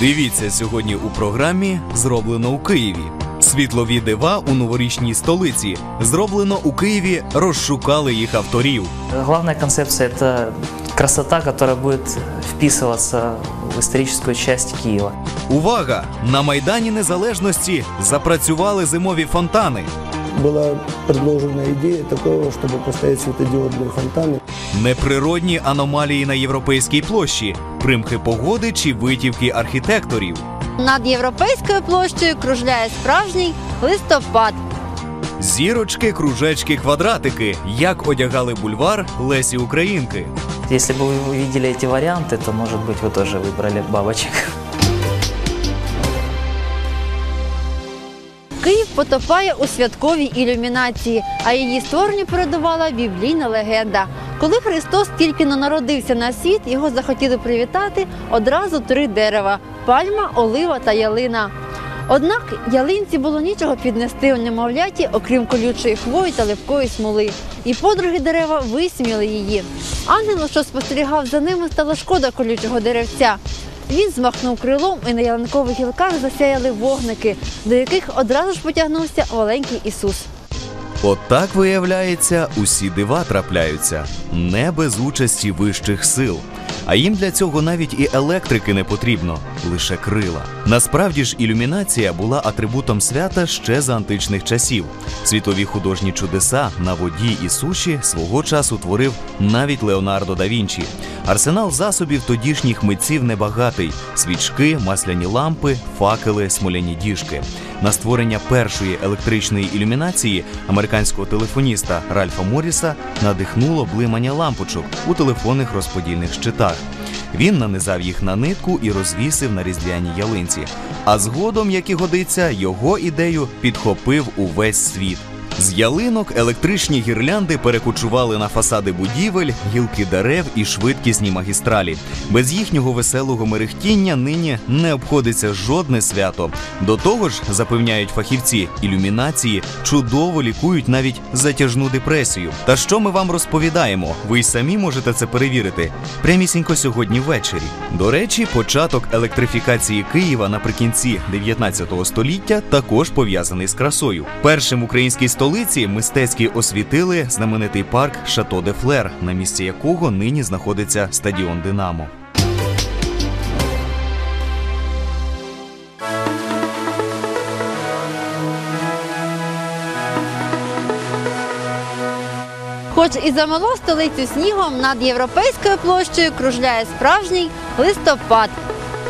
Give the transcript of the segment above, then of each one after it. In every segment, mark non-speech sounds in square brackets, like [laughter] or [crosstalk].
Дивіться сьогодні у програмі Зроблено у Києві. Світлові дива у новорічній столиці. Зроблено у Києві, розшукали їх авторів. Главная концепция – это красота, которая будет вписываться в историческую часть Киева. Увага! На Майдані Незалежності запрацювали зимові фонтани. Была предложена идея такого, чтобы поставить светодиодные фонтаны. Неприродні аномалії на європейській площі, примхи погоди чи витівки архітекторів. Над європейською площею кружляє справжній листопад. Зірочки, кружечки, квадратики. Як одягали бульвар Лесі Українки. Если бы вы увидели эти варианты, то, может быть, вы тоже выбрали бабочек. Київ потопає у святковій ілюмінації, а її створенню передувала біблійна легенда. Коли Христос тільки но народився на світ, його захотіли привітати одразу три дерева: пальма, олива та ялина. Однак ялинці було нічого піднести у немовляті, окрім колючої хвої та липкої смоли. І подруги дерева висміяли її. Ангелу, що спостерігав за ними, стало шкода колючого деревця. Він змахнув крилом, і на ялинкових гілках засяяли вогники, до яких одразу ж потягнувся маленький Ісус. От так виявляється, усі дива трапляються не без участі вищих сил. А їм для цього навіть і електрики не потрібно, лише крила. Насправді ж ілюмінація була атрибутом свята ще за античних часів. Світові художні чудеса на воді і суші свого часу творив навіть Леонардо да Вінчі. Арсенал засобів тодішніх митців небагатий: свічки, масляні лампи, факели, смоляні діжки. На створення першої електричної ілюмінації американського телефоніста Ральфа Моріса надихнуло блимання лампочок у телефонних розподільних щитах. Він нанизав їх на нитку і розвісив на різдвяній ялинці. А згодом, як і годиться, його ідею підхопив увесь світ. З ялинок електричні гірлянди перекочували на фасади будівель, гілки дерев і швидкісні магістралі. Без їхнього веселого мерехтіння нині не обходиться жодне свято. До того ж, запевняють фахівці, ілюмінації чудово лікують навіть затяжну депресію. Та що ми вам розповідаємо? Ви й самі можете це перевірити прямісінько сьогодні ввечері. До речі, початок електрифікації Києва наприкінці 19 століття також пов'язаний з красою. Першим в українській столиці мистецькі освітили знаменитий парк Шато де Флер, на місці якого нині знаходиться стадіон Динамо. Хоч і замело столицю снігом, над європейською площею кружляє справжній листопад.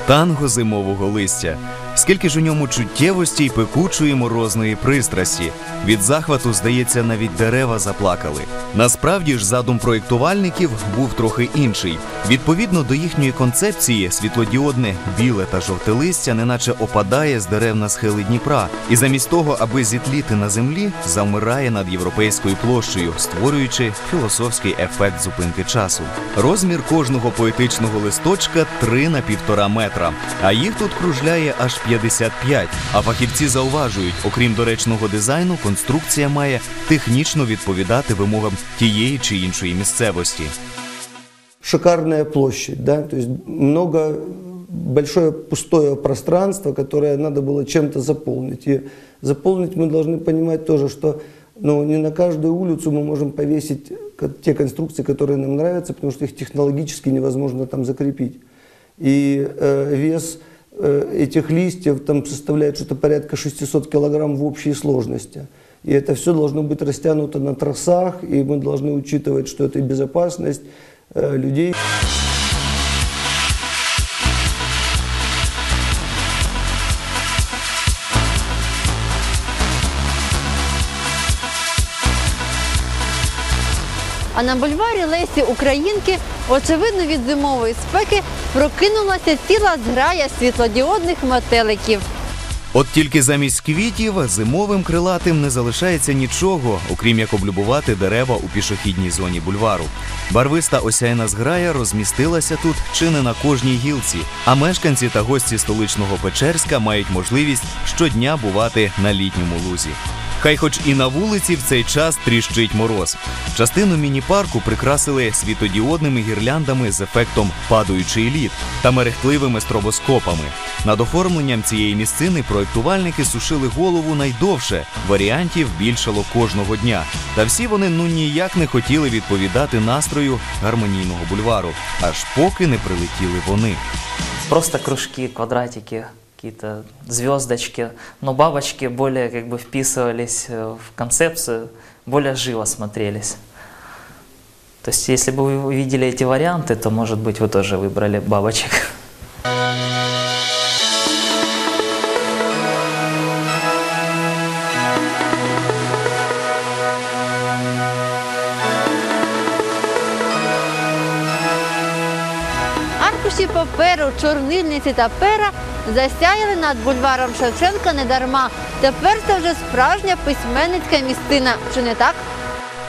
Танго зимового листя. Скільки ж у ньому чуттєвості й пекучої морозної пристрасті. Від захвату, здається, навіть дерева заплакали. Насправді ж задум проєктувальників був трохи інший. Відповідно до їхньої концепції, світлодіодне біле та жовте листя неначе опадає з дерев на схили Дніпра, і замість того, аби зітліти на землі, завмирає над європейською площею, створюючи філософський ефект зупинки часу. Розмір кожного поетичного листочка 3 на півтора метра, а їх тут кружляє аж 55. А фахівці зауважують, окрім доречного дизайну, конструкція має технічно відповідати вимогам тієї чи іншої місцевості. Шикарная площадь, да, то есть много, большое пустое пространство, которое надо было чем-то заполнить. И заполнить мы должны понимать тоже, что ну, не на каждую улицу мы можем повесить ко- те конструкции, которые нам нравятся, потому что их технологически невозможно там закрепить. И э, вес э, этих листьев там составляет что-то порядка 600 килограмм в общей сложности. И это все должно быть растянуто на тросах, и мы должны учитывать, что это и безопасность э, людей. А на бульварі Лесі Українки, очевидно, від зимової спеки прокинулася ціла зграя світлодіодних метеликів. От тільки замість квітів зимовим крилатим не залишається нічого, окрім як облюбувати дерева у пішохідній зоні бульвару. Барвиста осяйна зграя розмістилася тут чи не на кожній гілці, а мешканці та гості столичного Печерська мають можливість щодня бувати на літньому лузі. Хай хоч і на вулиці в цей час тріщить мороз. Частину міні-парку прикрасили світодіодними гірляндами з ефектом падаючий лід та мерехтливими стробоскопами. Над оформленням цієї місцини проєктувальники сушили голову найдовше. Варіантів більшало кожного дня. Та всі вони ну ніяк не хотіли відповідати настрою гармонійного бульвару, аж поки не прилетіли вони. Просто кружки, квадратики, какие-то звездочки. Но бабочки более как бы вписывались э, в концепцию, более живо смотрелись. То есть, если бы вы увидели эти варианты, то, может быть, вы тоже выбрали бабочек. [laughs] паперу, чорнильниці та пера засяяли над бульваром Шевченка недарма. Тепер це вже справжня письменницька містина, чи не так?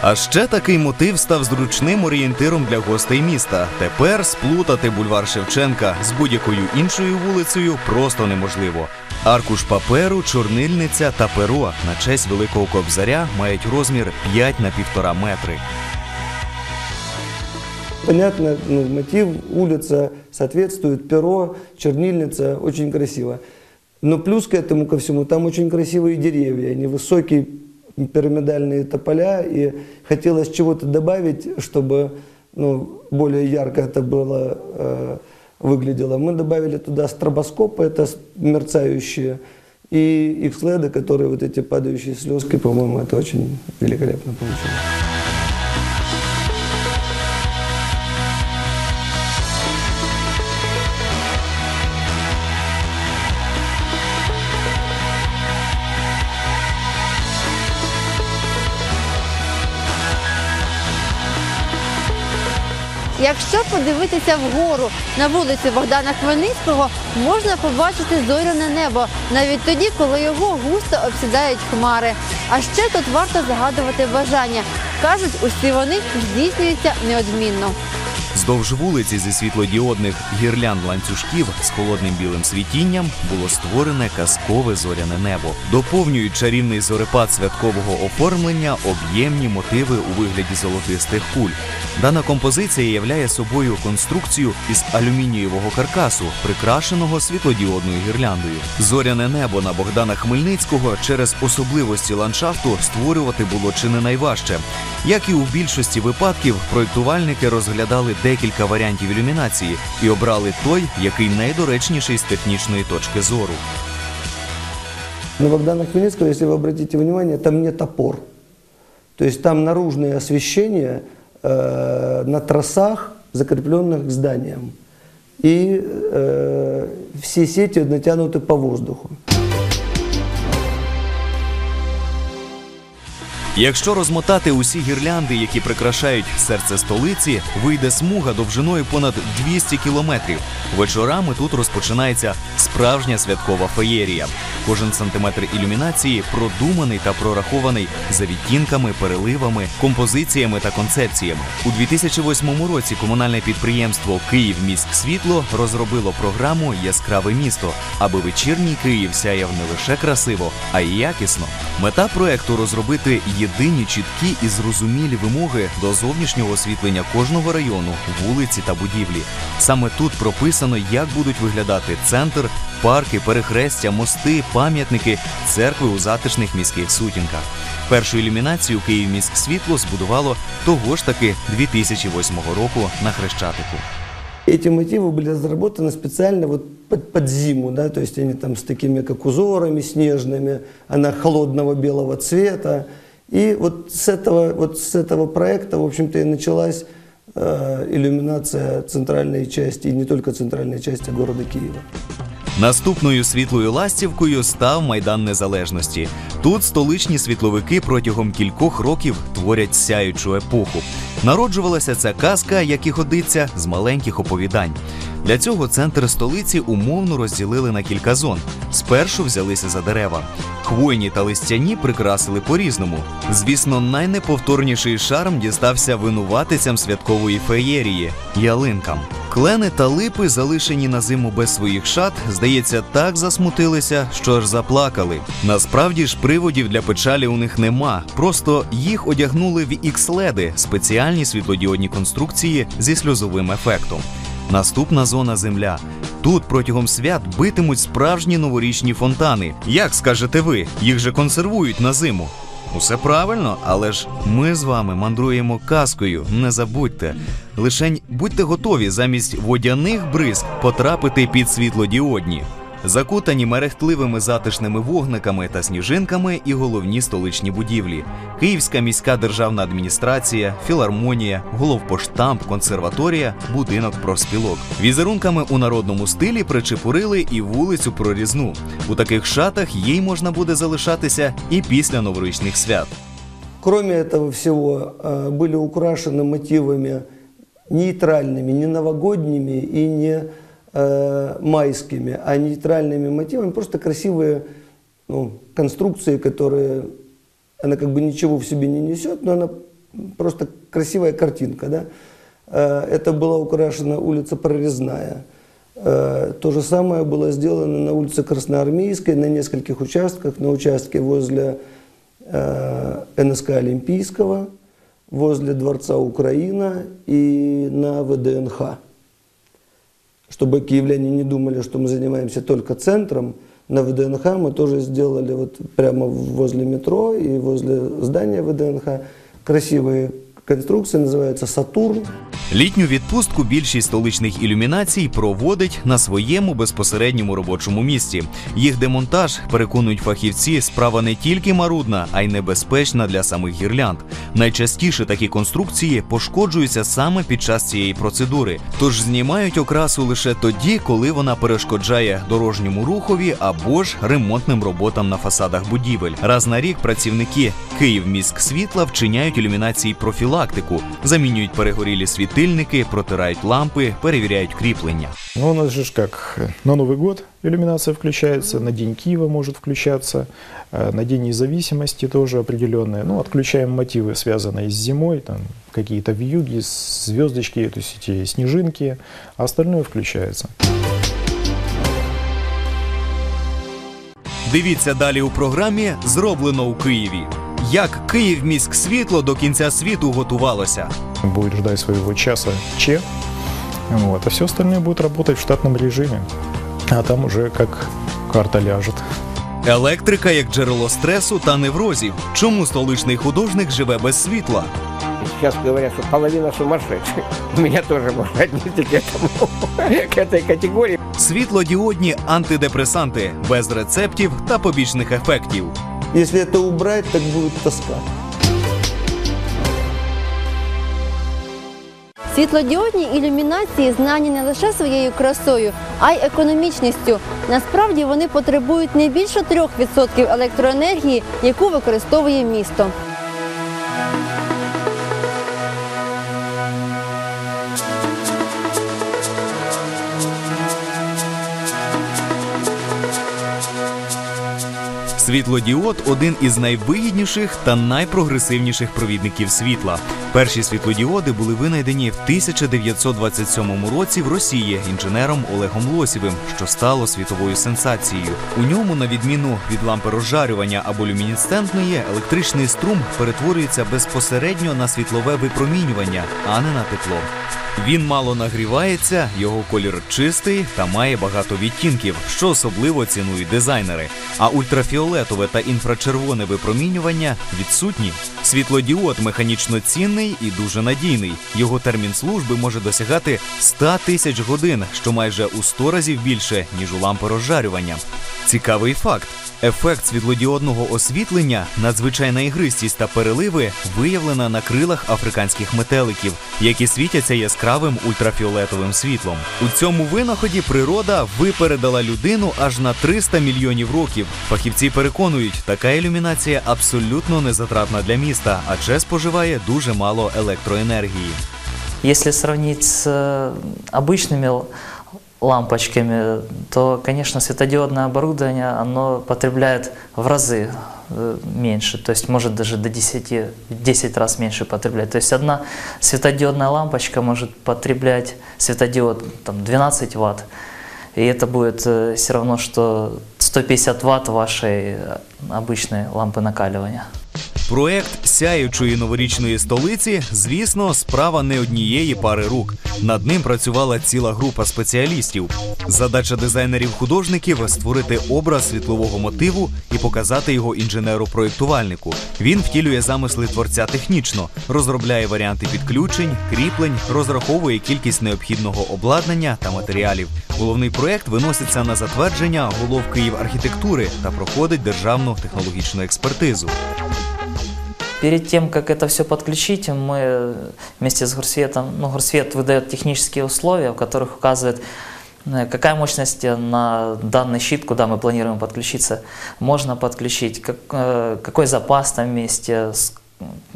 А ще такий мотив став зручним орієнтиром для гостей міста. Тепер сплутати бульвар Шевченка з будь-якою іншою вулицею просто неможливо. Аркуш паперу, чорнильниця та перо на честь великого кобзаря мають розмір 5 на 1,5 метри. Понятно, ну, мотив, улица соответствует, перо, чернильница, очень красиво. Но плюс к этому ко всему, там очень красивые деревья, они высокие пирамидальные тополя, и хотелось чего-то добавить, чтобы ну, более ярко это было, э, выглядело. Мы добавили туда стробоскопы, это мерцающие, и X-LED, которые вот эти падающие слезки, по-моему, это очень великолепно получилось. Якщо подивитися вгору на вулицю Богдана Хмельницького, можна побачити зоряне небо, навіть тоді, коли його густо обсідають хмари. А ще тут варто загадувати бажання. Кажуть, усі вони здійснюються неодмінно. Здовж вулиці зі світлодіодних гірлянд ланцюжків з холодним білим світінням було створене казкове зоряне небо. Доповнюють чарівний зорепад святкового оформлення об'ємні мотиви у вигляді золотистих куль. Дана композиція являє собою конструкцію із алюмінієвого каркасу, прикрашеного світлодіодною гірляндою. Зоряне небо на Богдана Хмельницького через особливості ландшафту створювати було чи не найважче. Як і у більшості випадків, проєктувальники розглядали декілька варіантів ілюмінації і обрали той, який найдоречніший з технічної точки зору. На Богдана Хмельницкого, если вы обратите внимание, там нет опор. То есть там наружное освещение э, на трассах, закрепленных к зданиям. И э, все сети натянуты по воздуху. Якщо розмотати усі гірлянди, які прикрашають серце столиці, вийде смуга довжиною понад 200 кілометрів. Вечорами тут розпочинається справжня святкова феєрія. Кожен сантиметр ілюмінації продуманий та прорахований за відтінками, переливами, композиціями та концепціями. У 2008 році комунальне підприємство Київ світло розробило програму Яскраве місто, аби вечірній Київ сяяв не лише красиво, а й якісно. Мета проекту розробити єдині чіткі і зрозумілі вимоги до зовнішнього освітлення кожного району, вулиці та будівлі. Саме тут прописано, як будуть виглядати центр, парки, перехрестя, мости, пам'ятники, церкви у затишних міських сутінках. Першу ілюмінацію Київміськсвітло збудувало того ж таки 2008 року на Хрещатику. Эти мотивы были разработаны специально вот под, под зиму, да, то есть они там с такими как узорами снежными, она холодного белого цвета. И вот с этого, вот с этого проекта, в общем-то, и началась э, иллюминация центральной части, и не только центральной части города Киева. Наступною світлою ластівкою став Майдан Незалежності. Тут столичні світловики протягом кількох років творять сяючу епоху. Народжувалася ця казка, як і годиться, з маленьких оповідань. Для цього центр столиці умовно розділили на кілька зон. Спершу взялися за дерева. Хвойні та листяні прикрасили по-різному. Звісно, найнеповторніший шарм дістався винуватицям святкової феєрії ялинкам. Клени та липи, залишені на зиму без своїх шат, здається. так засмутилися, що аж заплакали. Насправді ж приводів для печалі у них нема. Просто їх одягнули в X-леди – спеціальні світлодіодні конструкції зі сльозовим ефектом. Наступна зона земля. Тут протягом свят битимуть справжні новорічні фонтани. Як скажете ви, їх же консервують на зиму. Усе правильно, але ж ми з вами мандруємо казкою. Не забудьте. Лишень будьте готові замість водяних бризк потрапити під світлодіодні Закутані мерехтливими затишними вогниками та сніжинками і головні столичні будівлі: Київська міська державна адміністрація, філармонія, головпоштамп, консерваторія, будинок профспілок. Візерунками у народному стилі причепурили і вулицю прорізну. У таких шатах їй можна буде залишатися і після новорічних свят. Кроме этого всего, э, были украшены мотивами нейтральными, не новогодними и не э, майскими, а нейтральными мотивами, просто красивые ну, конструкции, которые она как бы ничего в себе не несет, но она просто красивая картинка. Да? Э, Это была украшена улица Прорезная. Э, То же самое было сделано на улице Красноармейской, на нескольких участках, на участке возле НСК Олимпийского, возле Дворца Украина и на ВДНХ. Чтобы киевляне не думали, что мы занимаемся только центром, на ВДНХ мы тоже сделали вот прямо возле метро и возле здания ВДНХ красивые конструкции, называются «Сатурн». Літню відпустку більшість столичних ілюмінацій проводить на своєму безпосередньому робочому місці. Їх демонтаж, переконують фахівці, справа не тільки марудна, а й небезпечна для самих гірлянд. Найчастіше такі конструкції пошкоджуються саме під час цієї процедури, тож знімають окрасу лише тоді, коли вона перешкоджає дорожньому рухові або ж ремонтним роботам на фасадах будівель. Раз на рік працівники Київміськ світла вчиняють ілюмінації профілактику, замінюють перегорілі світильники, протирають лампи, перевіряють кріплення. Ну, у нас же ж как э, на Новый год иллюминация включается, на День Киева может включаться, э, на День независимости тоже определенные. Ну, отключаем мотивы, связанные с зимой, там какие-то вьюги, звездочки, то есть эти снежинки, а остальное включается. Дивіться далі у програмі Зроблено у Києві. Як Київміськ світло до кінця світу готувалося. Будет ждать своего часа Че, вот, а все остальное будет работать в штатном режиме. А там уже как карта ляжет. Електрика як джерело стресу та неврозів. Чому столичний художник живе без світла? Сейчас говорят, что половина сумасшедших. Меня тоже можно отнести к этому, к этой категории. Світлодіодні антидепресанти без рецептів та побічних ефектів. Если это убрать, так будет тоска. Світлодіодні ілюмінації знані не лише своєю красою, а й економічністю. Насправді вони потребують не більше 3% електроенергії, яку використовує місто. Світлодіод один із найвигідніших та найпрогресивніших провідників світла. Перші світлодіоди були винайдені в 1927 році в Росії інженером Олегом Лосєвим, що стало світовою сенсацією. У ньому, на відміну від лампи розжарювання або люмінесцентної, електричний струм перетворюється безпосередньо на світлове випромінювання, а не на тепло. Він мало нагрівається, його колір чистий та має багато відтінків, що особливо цінують дизайнери. А ультрафіолетове та інфрачервоне випромінювання відсутні. Світлодіод механічно цінний і дуже надійний. Його термін служби може досягати 100 тисяч годин, що майже у 100 разів більше, ніж у лампи розжарювання. Цікавий факт. Ефект світлодіодного освітлення, надзвичайна ігристість та переливи виявлена на крилах африканських метеликів, які світяться яскравим ультрафіолетовим світлом. У цьому винаході природа випередила людину аж на 300 мільйонів років. Фахівці переконують, така ілюмінація абсолютно незатратна для міста, адже споживає дуже мало електроенергії. Если сравнить с э, обычными л- лампочками, то, конечно, светодиодное оборудование, оно потребляет в разы э, меньше, то есть может даже до 10, в 10 раз меньше потреблять. То есть одна светодиодная лампочка может потреблять светодиод там, 12 ватт, И это будет э, все равно, что 150 ватт вашей обычной лампы накаливания. Проект сяючої новорічної столиці, звісно, справа не однієї пари рук. Над ним працювала ціла група спеціалістів. Задача дизайнерів-художників створити образ світлового мотиву і показати його інженеру-проєктувальнику. Він втілює замисли творця технічно, розробляє варіанти підключень, кріплень, розраховує кількість необхідного обладнання та матеріалів. Головний проект виноситься на затвердження голов Київ архітектури та проходить державну технологічну експертизу. Перед тем, как это все подключить, мы вместе с Горсветом, ну, Горсвет выдает технические условия, в которых указывает, э, какая мощность на данный щит, куда мы планируем подключиться, можно подключить, как, э, какой запас там вместе, с-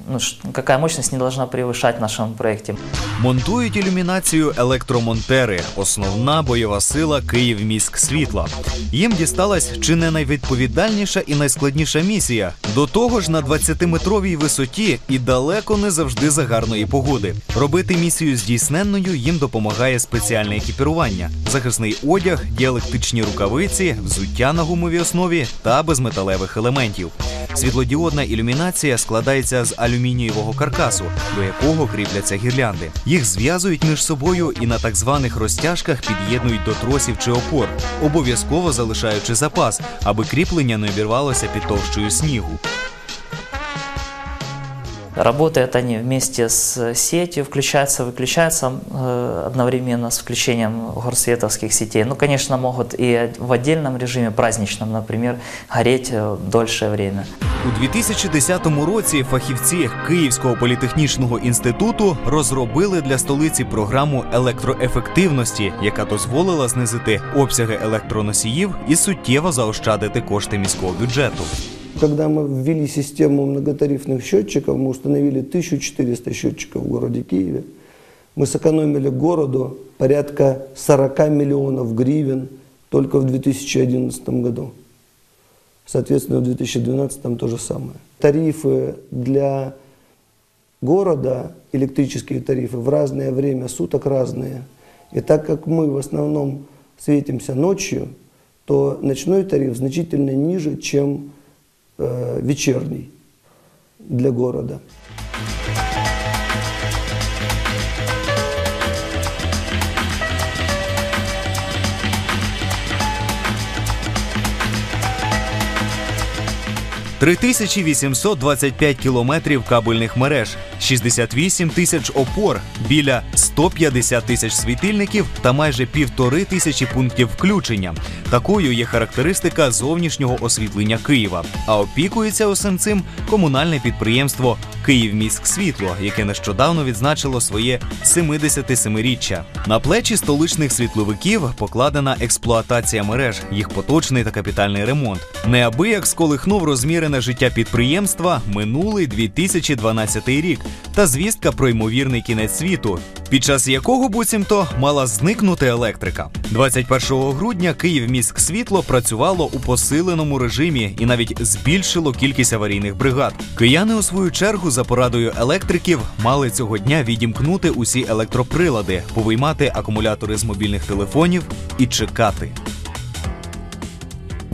ну, какая мощность не должна превышать в нашем проекте. Монтують ілюмінацію електромонтери, основна бойова сила Київміськ світла. Їм дісталась чи не найвідповідальніша і найскладніша місія. До того ж, на 20-метровій висоті і далеко не завжди за гарної погоди. Робити місію здійсненною їм допомагає спеціальне екіпірування: захисний одяг, діалектичні рукавиці, взуття на гумовій основі та без металевих елементів. Світлодіодна ілюмінація складається з алюмінієвого каркасу, до якого кріпляться гірлянди. Їх зв'язують між собою і на так званих розтяжках під'єднують до тросів чи опор, обов'язково залишаючи запас, аби кріплення не обірвалося під товщою снігу. Работают они вместе с сетью, включаются, выключаются э, одновременно с включением горсветовских сетей. Ну, конечно, могут и в отдельном режиме, праздничном, например, гореть э, дольшее время. У 2010 році фахівці Київського політехнічного інституту розробили для столиці програму електроефективності, яка дозволила знизити обсяги електроносіїв і суттєво заощадити кошти міського бюджету. Когда мы ввели систему многотарифных счетчиков, мы установили 1400 счетчиков в городе Киеве. Мы сэкономили городу порядка 40 миллионов гривен только в 2011 году. Соответственно, в 2012 то же самое. Тарифы для города, электрические тарифы, в разное время суток разные. И так как мы в основном светимся ночью, то ночной тариф значительно ниже, чем вечерний для города. – 3825 кілометрів кабельних мереж, 68 тисяч опор, біля 150 тисяч світильників та майже півтори тисячі пунктів включення. Такою є характеристика зовнішнього освітлення Києва. А опікується усім цим комунальне підприємство Київміськ світло, яке нещодавно відзначило своє 77-річчя. На плечі столичних світловиків покладена експлуатація мереж, їх поточний та капітальний ремонт. Неабияк сколихнув розмірене життя підприємства минулий 2012 рік та звістка про ймовірний кінець світу, під час якого буцімто мала зникнути електрика. 21 грудня Київміськ світло працювало у посиленому режимі і навіть збільшило кількість аварійних бригад. Кияни, у свою чергу, за порадою електриків, мали цього дня відімкнути усі електроприлади, повиймати акумулятори з мобільних телефонів і чекати.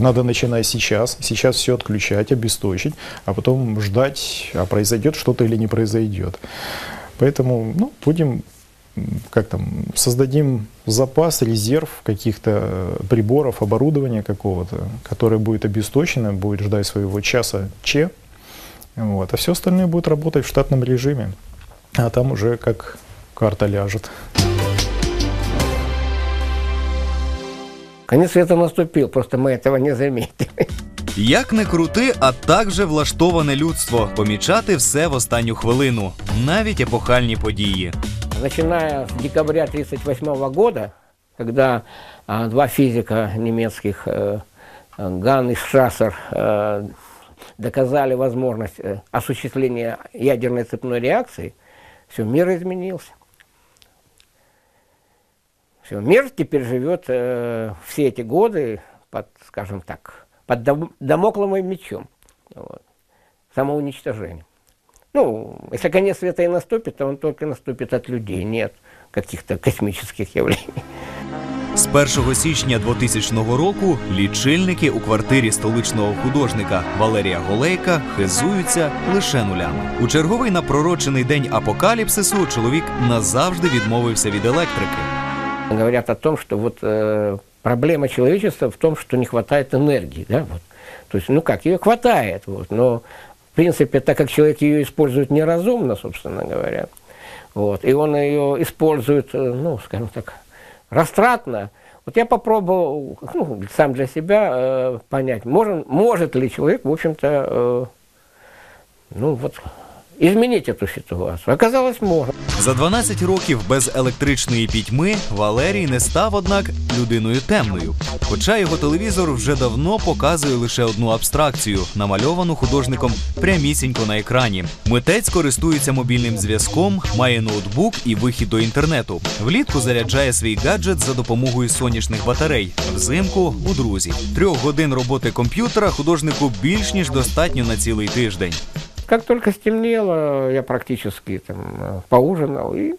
Надо начинать сейчас, сейчас все отключать, обесточить, а потом ждать, а произойдет что-то или не произойдет. Поэтому ну, будем, как там, создадим запас, резерв каких-то э, приборов, оборудования какого-то, которое будет обесточено, будет ждать своего часа Ч, вот, а все остальное будет работать в штатном режиме, а там уже как карта ляжет. Конец света наступил, просто мы этого не заметили. Як не крути, а так же влаштоване людство помічати все в останню хвилину, навіть епохальні події. Начиная с декабря 1938 года, когда а, два физика немецких, э, э, Ганн и Шассер, э, доказали возможность э, осуществления ядерной цепной реакции, все, мир изменился. Все, мир теперь живет э, все эти годы под, скажем так, под дом- домокловым мечом. Вот, самоуничтожение. Ну, если конец света и наступит, то он только наступит от людей, нет каких-то космических явлений. З 1 січня 2000 року лічильники у квартирі столичного художника Валерія Голейка хизуються лише нулями. У черговий напророчений день апокаліпсису чоловік назавжди відмовився від електрики. Говорят о том, что вот э, проблема человечества в том, что не хватает энергии, да, вот. То есть, ну как, ее хватает, вот, но в принципе, так как человек ее использует неразумно, собственно говоря, вот, и он ее использует, э, ну, скажем так, растратно, вот я попробовал, ну, сам для себя э, понять, может, может ли человек, в общем-то, э, ну вот, изменить эту ситуацию. Оказалось, может. За 12 років без електричної пітьми Валерій не став, однак, людиною темною. Хоча його телевізор вже давно показує лише одну абстракцію, намальовану художником прямісінько на екрані. Митець користується мобільним зв'язком, має ноутбук і вихід до інтернету. Влітку заряджає свій гаджет за допомогою сонячних батарей. Взимку у друзі. Трьох годин роботи комп'ютера художнику більш ніж достатньо на цілий тиждень. Как только стемнело, я практически там э, поужинал и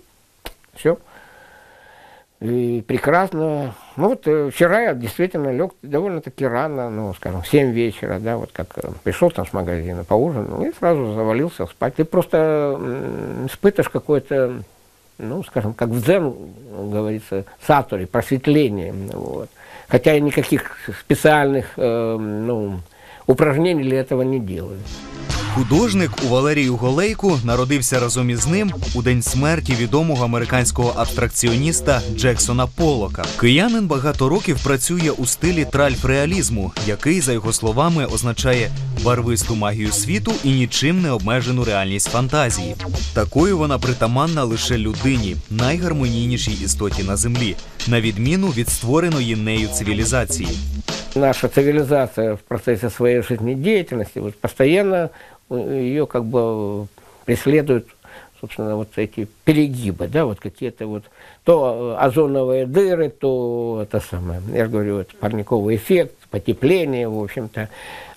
все. И прекрасно. Ну вот э, вчера я действительно лег довольно-таки рано, ну, скажем, в 7 вечера, да, вот как э, пришел там с магазина, поужинал и сразу завалился спать. Ты просто испытываешь какое-то, ну, скажем, как в дзен, говорится, сатуре, просветление. Вот. Хотя я никаких специальных, э, ну, упражнений для этого не делаю. Художник у Валерію Голейку народився разом із ним у день смерті відомого американського абстракціоніста Джексона Полока. Киянин багато років працює у стилі тральф-реалізму, який, за його словами, означає барвисту магію світу і нічим не обмежену реальність фантазії. Такою вона притаманна лише людині, найгармонійнішій істоті на землі, на відміну від створеної нею цивілізації. наша цивилизация в процессе своей жизнедеятельности вот постоянно ее как бы преследуют, собственно, вот эти перегибы, да, вот какие-то вот то озоновые дыры, то это самое, я же говорю, это парниковый эффект, потепление, в общем-то.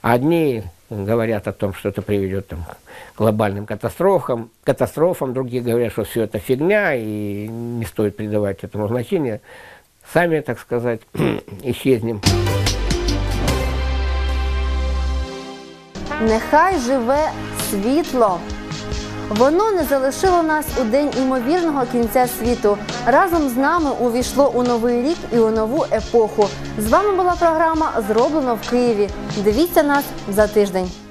Одни говорят о том, что это приведет там, к глобальным катастрофам, катастрофам, другие говорят, что все это фигня и не стоит придавать этому значения. Сами, так сказать, [clears throat] исчезнем. Нехай живе світло. Воно не залишило нас у день імовірного кінця світу. Разом з нами увійшло у новий рік і у нову епоху. З вами була програма Зроблено в Києві. Дивіться нас за тиждень.